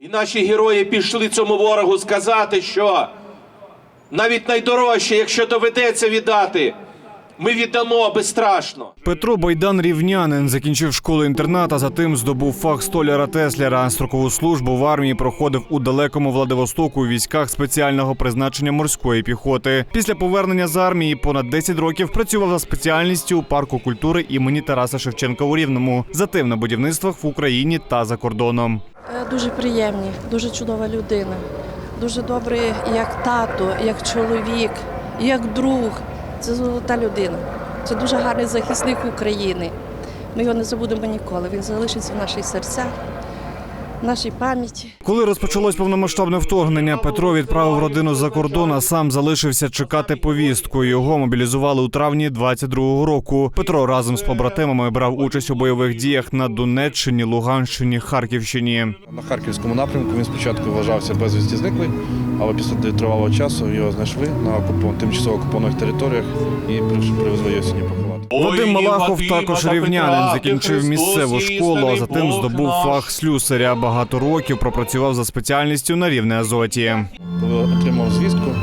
І наші герої пішли цьому ворогу сказати, що навіть найдорожче, якщо доведеться віддати, ми віддамо безстрашно. Петро Бойдан рівнянин закінчив школу інтернат, а затим здобув фах столяра Теслера. Строкову службу в армії проходив у далекому Владивостоку у військах спеціального призначення морської піхоти. Після повернення з армії понад 10 років працював за спеціальністю у парку культури імені Тараса Шевченка у Рівному, затим на будівництвах в Україні та за кордоном. Е, Дуже приємні, дуже чудова людина. Дуже добрий як тато, як чоловік, як друг. Це золота людина. Це дуже гарний захисник України. Ми його не забудемо ніколи. Він залишиться в наших серцях, нашій пам'яті. Коли розпочалось повномасштабне вторгнення, Петро відправив родину за кордон, а сам залишився чекати повістку. Його мобілізували у травні 22-го року. Петро разом з побратимами брав участь у бойових діях на Донеччині, Луганщині, Харківщині. На харківському напрямку він спочатку вважався безвісті зниклий, але після тривалого часу його знайшли на тимчасово окупованих територіях і привезли його сьогодні поховати. Вадим Малахов також рівнянин закінчив місцеву школу, а затим здобув фах слюсаря. Багато років пропрацював за спеціальністю на рівне Азоті. Коли отримав звістку,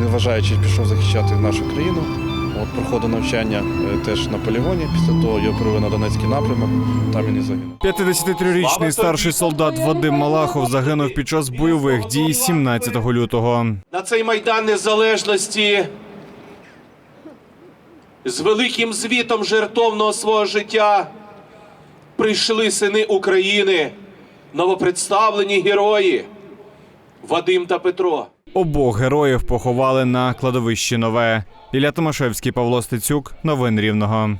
незважаючи, пішов захищати нашу країну. От проходив навчання е, теж на полігоні. Після того його привели на Донецький напрямок, там він і загинув. 53-річний старший солдат Вадим Малахов загинув під час бойових дій 17 лютого. На цей майдан незалежності з великим звітом жертовного свого життя прийшли сини України, новопредставлені герої Вадим та Петро. Обох героїв поховали на кладовищі Нове. Ілля Томашевський, Павло Стецюк. Новин Рівного.